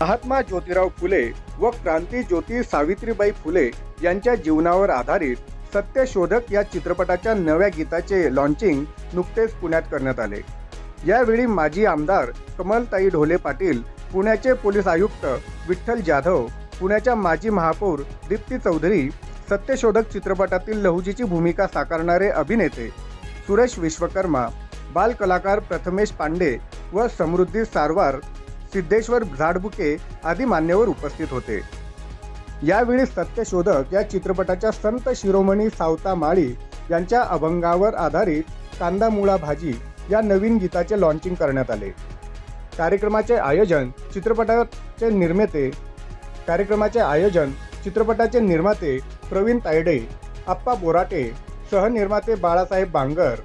महात्मा ज्योतिराव फुले व क्रांती ज्योती सावित्रीबाई फुले यांच्या जीवनावर आधारित सत्यशोधक या चित्रपटाच्या नव्या गीताचे लॉन्चिंग नुकतेच पुण्यात करण्यात आले. यावेळी माजी आमदार कमलताई ढोले पाटील पुण्याचे पोलीस आयुक्त विठ्ठल जाधव पुण्याच्या माजी महापौर दीप्ती चौधरी सत्यशोधक चित्रपटातील लहुजीची भूमिका साकारणारे अभिनेते सुरेश विश्वकर्मा बालकलाकार प्रथमेश पांडे व समृद्धी सारवार सिद्धेश्वर झाडबुके आदी मान्यवर उपस्थित होते. यावेळी सत्यशोधक या चित्रपटाच्या संत शिरोमणी सावता माळी यांच्या अभंगावर आधारित कांदा मुळा भाजी या नवीन गीताचे लॉन्चिंग करण्यात आले. कार्यक्रमाचे आयोजन चित्रपटाचे निर्माते कार्यक्रमाचे आयोजन चित्रपटाचे निर्माते प्रवीण तायडे आप्पा बोराटे सहनिर्माते बाळासाहेब बांगर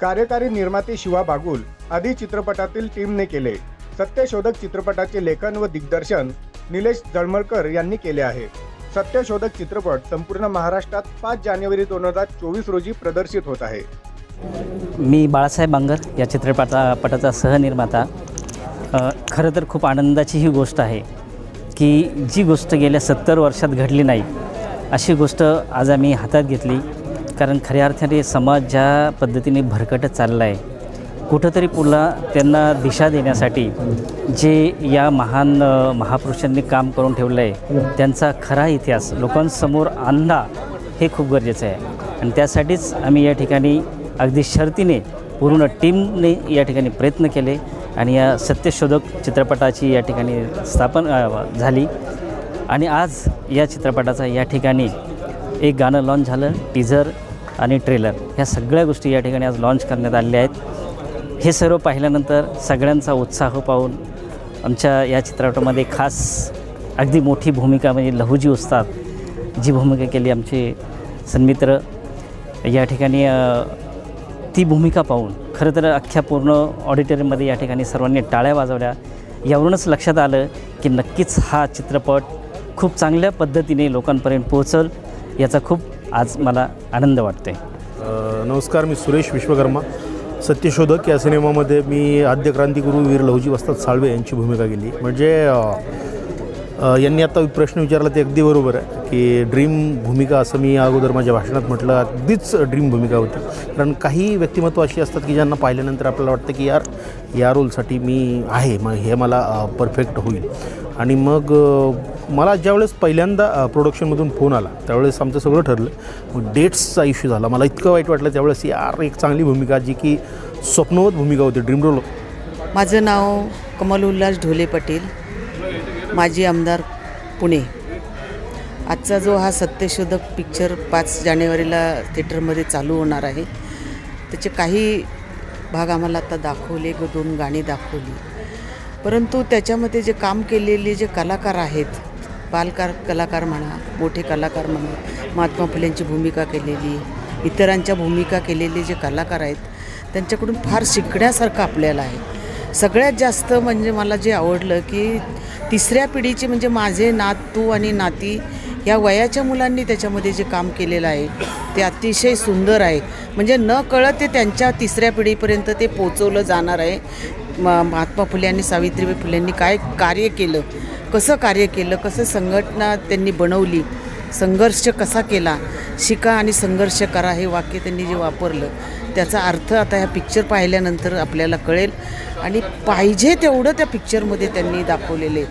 कार्यकारी निर्माते शिवा बागुल आदी चित्रपटातील टीमने केले. सत्यशोधक चित्रपटाचे लेखन व दिग्दर्शन निलेश जळमळकर यांनी केले आहे. सत्यशोधक चित्रपट संपूर्ण महाराष्ट्रात पाच जानेवारी दोन हजार चोवीस रोजी प्रदर्शित होत आहे. मी बाळासाहेब बांगर या चित्रपटा पटाचा सहनिर्माता. खरं तर खूप आनंदाची ही गोष्ट आहे की जी गोष्ट गेल्या सत्तर वर्षात घडली नाही अशी गोष्ट आज आम्ही हातात घेतली. कारण खऱ्या अर्थाने समाज ज्या पद्धतीने भरकटत चालला आहे कुठंतरी पुन्हा त्यांना दिशा देण्यासाठी जे या महान महापुरुषांनी काम करून ठेवलं आहे त्यांचा खरा इतिहास लोकांसमोर आणला हे खूप गरजेचं आहे. आणि त्यासाठीच आम्ही या ठिकाणी अगदी शर्तीने पूर्ण टीमने या ठिकाणी प्रयत्न केले आणि या सत्यशोधक चित्रपटाची या ठिकाणी स्थापन झाली. आणि आज या चित्रपटाचा या ठिकाणी एक गाणं लॉन्च झालं टीझर आणि ट्रेलर ह्या सगळ्या गोष्टी या ठिकाणी आज लॉन्च करण्यात आलेल्या आहेत. हे सर्व पाहिल्यानंतर सगळ्यांचा उत्साह पाहून आमच्या या चित्रपटामध्ये खास अगदी मोठी भूमिका म्हणजे लहुजी उस्ताद जी भूमिका केली आमचे सन्मित्र या ठिकाणी ती भूमिका पाहून खरं तर अख्ख्या पूर्ण ऑडिटोरियममध्ये या ठिकाणी सर्वांनी टाळ्या वाजवल्या. यावरूनच लक्षात आलं की नक्कीच हा चित्रपट खूप चांगल्या पद्धतीने लोकांपर्यंत पोहोचल याचा खूप आज मला आनंद वाटतो आहे नमस्कार मी सुरेश विश्वकर्मा. सत्यशोधक या सिनेमामध्ये मी आद्य क्रांतिगुरू वीर लहुजी वस्ताद साळवे यांची भूमिका केली. म्हणजे यांनी आता प्रश्न विचारला ते अगदी बरोबर आहे की ड्रीम भूमिका असं मी अगोदर माझ्या भाषणात म्हटलं अगदीच ड्रीम भूमिका होती. कारण काही व्यक्तिमत्व अशी असतात की ज्यांना पाहिल्यानंतर आपल्याला वाटतं की यार या रोलसाठी मी आहे मग हे मला परफेक्ट होईल. आणि मग मला ज्यावेळेस पहिल्यांदा प्रोडक्शनमधून फोन आला त्यावेळेस आमचं सगळं ठरलं. मग डेट्सचा इश्यू झाला. मला इतकं वाईट वाटलं त्यावेळेस यार एक चांगली भूमिका जी की स्वप्नवत भूमिका होती ड्रीम रोल. माझं नाव कमल उल्हास ढोले पाटील. माजी आमदार पुणे. आजचा जो हा सत्यशोधक पिक्चर पाच जानेवारीला थिएटरमध्ये चालू होणार आहे. त्याचे काही भाग आम्हाला आता दाखवले ग दोन गाणी दाखवली. परंतु त्याच्यामध्ये जे काम केलेले जे कलाकार आहेत बालकार कलाकार म्हणा मोठे कलाकार म्हणा महात्मा फुलेंची भूमिका केलेली इतरांच्या भूमिका केलेले जे कलाकार आहेत त्यांच्याकडून फार शिकण्यासारखं आपल्याला आहे. सगळ्यात जास्त म्हणजे मला जे आवडलं की तिसऱ्या पिढीचे म्हणजे माझे नातू आणि नाती या वयाच्या मुलांनी त्याच्यामध्ये जे काम केलेलं आहे ते अतिशय सुंदर आहे. म्हणजे न कळत ते त्यांच्या तिसऱ्या पिढीपर्यंत ते पोचवलं जाणार आहे. म महात्मा फुले आणि सावित्रीबाई फुलेंनी काय कार्य केलं कसं कार्य केलं कसं संघटना त्यांनी बनवली संघर्ष कसा केला? शिका आणि संघर्ष करा हे वाक्य त्यांनी जे वापरलं त्याचा अर्थ आता ह्या पिक्चर पाहिल्यानंतर आपल्याला कळेल. आणि पाहिजे तेवढं त्या पिक्चरमध्ये त्यांनी दाखवलेले.